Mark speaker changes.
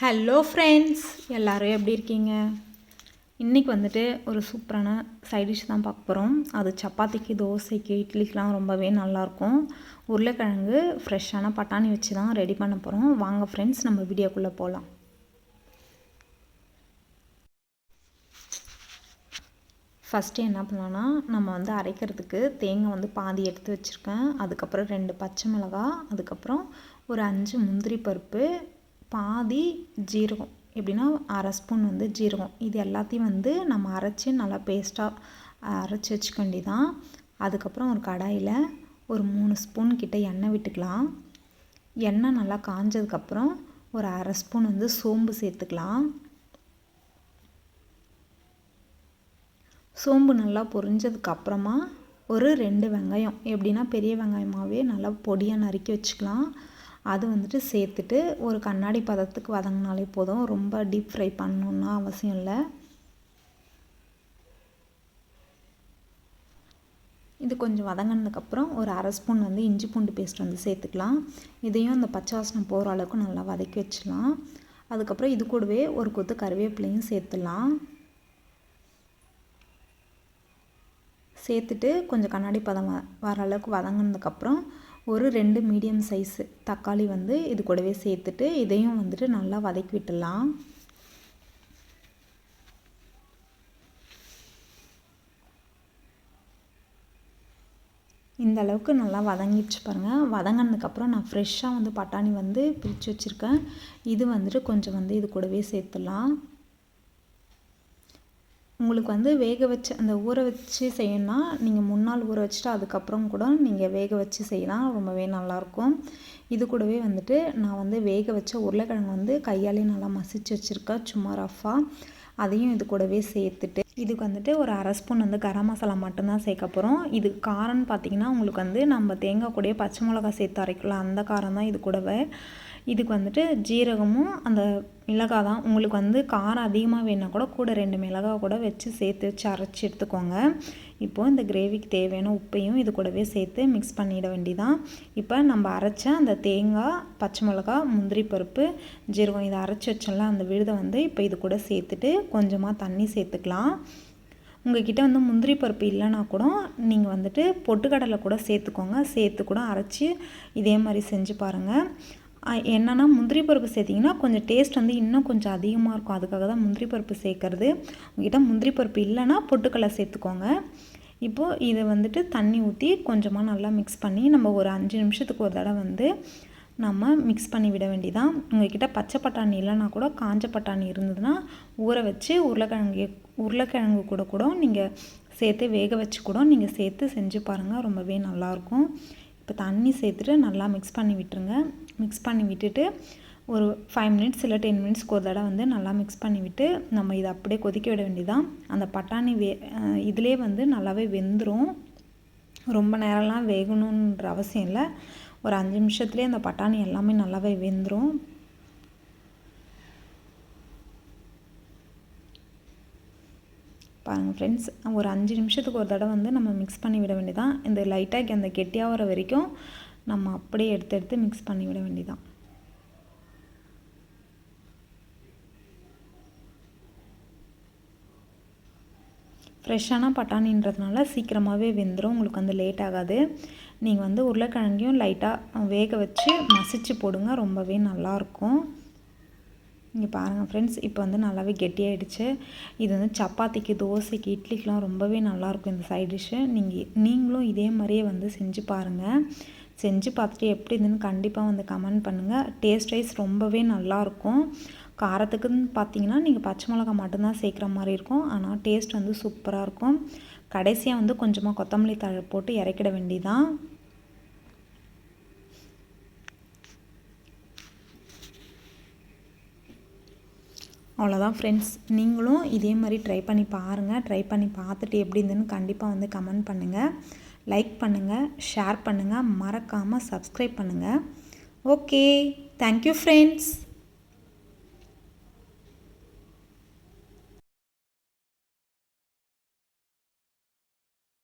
Speaker 1: Hello friends எல்லோரும் எப்படி இருக்கீங்க? இன்றைக்கி வந்துட்டு ஒரு சூப்பரான சைட் டிஷ் தான் பார்க்க போகிறோம் அது சப்பாத்திக்கு தோசைக்கு இட்லிக்கெலாம் ரொம்பவே நல்லாயிருக்கும். உருளைக்கிழங்கு ஃப்ரெஷ்ஷான பட்டாணி வச்சு தான் ரெடி பண்ண போகிறோம் வாங்க ஃப்ரெண்ட்ஸ் நம்ம வீடியோக்குள்ளே போகலாம் ஃபஸ்ட்டு என்ன பண்ணலான்னா நம்ம வந்து அரைக்கிறதுக்கு தேங்காய் வந்து பாதி எடுத்து வச்சுருக்கேன். அதுக்கப்புறம் ரெண்டு பச்சை மிளகாய் அதுக்கப்புறம் ஒரு அஞ்சு முந்திரி பருப்பு பாதி ஜீரகம். எப்படின்னா அரை ஸ்பூன் வந்து ஜீரகம். இது எல்லாத்தையும் வந்து நம்ம அரைச்சி நல்லா பேஸ்ட்டாக அரைச்சி வச்சுக்கண்டி தான் அதுக்கப்புறம் ஒரு கடாயில் ஒரு மூணு ஸ்பூன் கிட்ட எண்ணெய் விட்டுக்கலாம். எண்ணெய் நல்லா காஞ்சதுக்கப்புறம் ஒரு அரை ஸ்பூன் வந்து சோம்பு சேர்த்துக்கலாம். சோம்பு நல்லா பொரிஞ்சதுக்கப்புறமா ஒரு ரெண்டு வெங்காயம். எப்படின்னா பெரிய வெங்காயமாகவே நல்லா பொடியாக நறுக்கி வச்சுக்கலாம். அது வந்துட்டு சேர்த்துட்டு ஒரு கண்ணாடி பதத்துக்கு வதங்கினாலே போதும். ரொம்ப டீப் ஃப்ரை பண்ணணுன்னா அவசியம் இல்லை. இது கொஞ்சம் வதங்கினதுக்கப்புறம் ஒரு அரை ஸ்பூன் வந்து இஞ்சி பூண்டு பேஸ்ட் வந்து சேர்த்துக்கலாம். இதையும் அந்த பச்சை வாசனம் போகிற அளவுக்கு நல்லா வதக்கி வச்சிடலாம். அதுக்கப்புறம் இது கூடவே ஒரு கொத்து கருவேப்பிலையும் சேர்த்துடலாம். சேர்த்துட்டு கொஞ்சம் கண்ணாடி பதம் வர அளவுக்கு வதங்கினதுக்கப்புறம் ஒரு ரெண்டு மீடியம் சைஸு தக்காளி வந்து இது கூடவே சேர்த்துட்டு இதையும் வந்துட்டு நல்லா வதக்கி விட்டுடலாம். இந்த அளவுக்கு நல்லா வதங்கிடுச்சு பாருங்கள் வதங்கினதுக்கப்புறம் நான் ஃப்ரெஷ்ஷாக வந்து பட்டாணி வந்து பிரித்து வச்சுருக்கேன். இது வந்துட்டு கொஞ்சம் வந்து இது கூடவே சேர்த்துடலாம். உங்களுக்கு வந்து வேக வச்சு அந்த ஊற வச்சு செய்யணும்னா நீங்கள் முன்னால் ஊற வச்சுட்டு அதுக்கப்புறம் கூட நீங்கள் வேக வச்சு செய்யலாம். ரொம்பவே நல்லாயிருக்கும். இது கூடவே வந்துட்டு நான் வந்து வேக வச்ச உருளைக்கிழங்கு வந்து கையாலே நல்லா மசிச்சு வச்சுருக்கேன். சும்மா ரஃபாக அதையும் இது கூடவே சேர்த்துட்டு இதுக்கு வந்துட்டு ஒரு அரை ஸ்பூன் வந்து கரம் மசாலா மட்டும்தான் சேர்க்க போகிறோம் இது காரம்னு பார்த்திங்கன்னா உங்களுக்கு வந்து நம்ம தேங்காய் கூடயே பச்சை மிளகா சேர்த்து அரைக்கலாம் அந்த காரம் தான் இது கூடவே. இதுக்கு வந்துட்டு ஜீரகமும் அந்த மிளகா தான். உங்களுக்கு வந்து காரம் அதிகமாக வேணால் கூட கூட ரெண்டு மிளகா கூட வச்சு சேர்த்து வச்சு அரைச்சி எடுத்துக்கோங்க. இப்போது இந்த கிரேவிக்கு தேவையான உப்பையும் இது கூடவே சேர்த்து மிக்ஸ் பண்ணிட வேண்டிதான். இப்போ நம்ம அரைச்ச அந்த தேங்காய் பச்சை மிளகா முந்திரி பருப்பு ஜீரகம் இதை அரைச்சி வச்சோம்ல அந்த விழுதை வந்து இப்போ இது கூட சேர்த்துட்டு கொஞ்சமாக தண்ணி சேர்த்துக்கலாம். உங்கள்கிட்ட வந்து முந்திரி பருப்பு இல்லைனா கூட நீங்கள் வந்துட்டு பொட்டுக்கடலை கூட சேர்த்துக்கோங்க. சேர்த்து கூட அரைச்சி இதே மாதிரி செஞ்சு பாருங்கள் என்னென்னா முந்திரி பருப்பு சேர்த்திங்கன்னா கொஞ்சம் டேஸ்ட் வந்து இன்னும் கொஞ்சம் அதிகமாக இருக்கும். அதுக்காக தான் முந்திரி பருப்பு சேர்க்குறது. உங்ககிட்ட முந்திரி பருப்பு இல்லைன்னா பொட்டுக்கடலை சேர்த்துக்கோங்க. இப்போது இதை வந்துட்டு தண்ணி ஊற்றி கொஞ்சமாக நல்லா மிக்ஸ் பண்ணி நம்ம ஒரு அஞ்சு நிமிஷத்துக்கு ஒரு தடவை வந்து நம்ம மிக்ஸ் பண்ணி விட வேண்டிதான் உங்ககிட்ட பச்சை பட்டாணி இல்லைனா கூட காஞ்ச பட்டாணி இருந்ததுன்னா ஊற வச்சு உருளைக்கிழங்கு உருளைக்கிழங்கு கூட கூட நீங்கள் சேர்த்து வேக வச்சு கூட நீங்கள் சேர்த்து செஞ்சு பாருங்கள் ரொம்பவே நல்லாயிருக்கும் இப்போ தண்ணி சேர்த்துட்டு நல்லா மிக்ஸ் பண்ணி விட்டுருங்க. மிக்ஸ் பண்ணி விட்டுட்டு ஒரு ஃபைவ் மினிட்ஸ் இல்லை டென் மினிட்ஸ்க்கு ஒரு தடவை வந்து நல்லா மிக்ஸ் பண்ணி விட்டு நம்ம இதை அப்படியே கொதிக்க விட வேண்டியதான் அந்த பட்டாணி வே இதிலே வந்து நல்லாவே வெந்துடும் ரொம்ப நேரம்லாம் வேகணுன்ற அவசியம் இல்லை. ஒரு அஞ்சு நிமிஷத்துலேயே அந்த பட்டாணி எல்லாமே நல்லாவே வெந்துடும் பாருங்கள் ஃப்ரெண்ட்ஸ் ஒரு அஞ்சு நிமிஷத்துக்கு ஒரு தடவை வந்து நம்ம மிக்ஸ் பண்ணி விட வேண்டியதான் இந்த லைட்டாக அந்த கெட்டியாகிற வரைக்கும் நம்ம அப்படியே எடுத்து எடுத்து மிக்ஸ் பண்ணி விட வேண்டியதான் ஃப்ரெஷ்ஷான பட்டாணின்றதுனால சீக்கிரமாகவே வெந்துடும் உங்களுக்கு வந்து லேட் ஆகாது. நீங்கள் வந்து உருளைக்கிழங்கையும் லைட்டாக வேக வச்சு மசிச்சு போடுங்க. ரொம்பவே நல்லாயிருக்கும் இங்கே பாருங்கள் ஃப்ரெண்ட்ஸ் இப்போ வந்து நல்லாவே கெட்டியாயிடுச்சு இது வந்து சப்பாத்திக்கு தோசைக்கு இட்லிக்கெலாம் ரொம்பவே நல்லாயிருக்கும் இந்த சைட் டிஷ்ஷு நீங்கள் நீங்களும் இதே மாதிரியே வந்து செஞ்சு பாருங்கள் செஞ்சு பார்த்துட்டு எப்படி இருந்துன்னு கண்டிப்பாக வந்து கமெண்ட் பண்ணுங்கள் டேஸ்ட் வைஸ் ரொம்பவே நல்லாயிருக்கும் காரத்துக்குன்னு பார்த்தீங்கன்னா நீங்கள் பச்சை மிளகா மட்டும்தான் சேர்க்குற மாதிரி இருக்கும். ஆனால் டேஸ்ட் வந்து சூப்பராக இருக்கும். கடைசியாக வந்து கொஞ்சமாக கொத்தமல்லி தழை போட்டு இறக்கிட வேண்டியதான் அவ்வளோதான் ஃப்ரெண்ட்ஸ் நீங்களும் இதே மாதிரி ட்ரை பண்ணி பாருங்கள் ட்ரை பண்ணி பார்த்துட்டு எப்படி இருந்துன்னு கண்டிப்பாக வந்து கமெண்ட் பண்ணுங்கள் லைக் பண்ணுங்கள் ஷேர் பண்ணுங்கள் மறக்காமல் சப்ஸ்கிரைப் பண்ணுங்கள் ஓகே தேங்க்யூ ஃப்ரெண்ட்ஸ்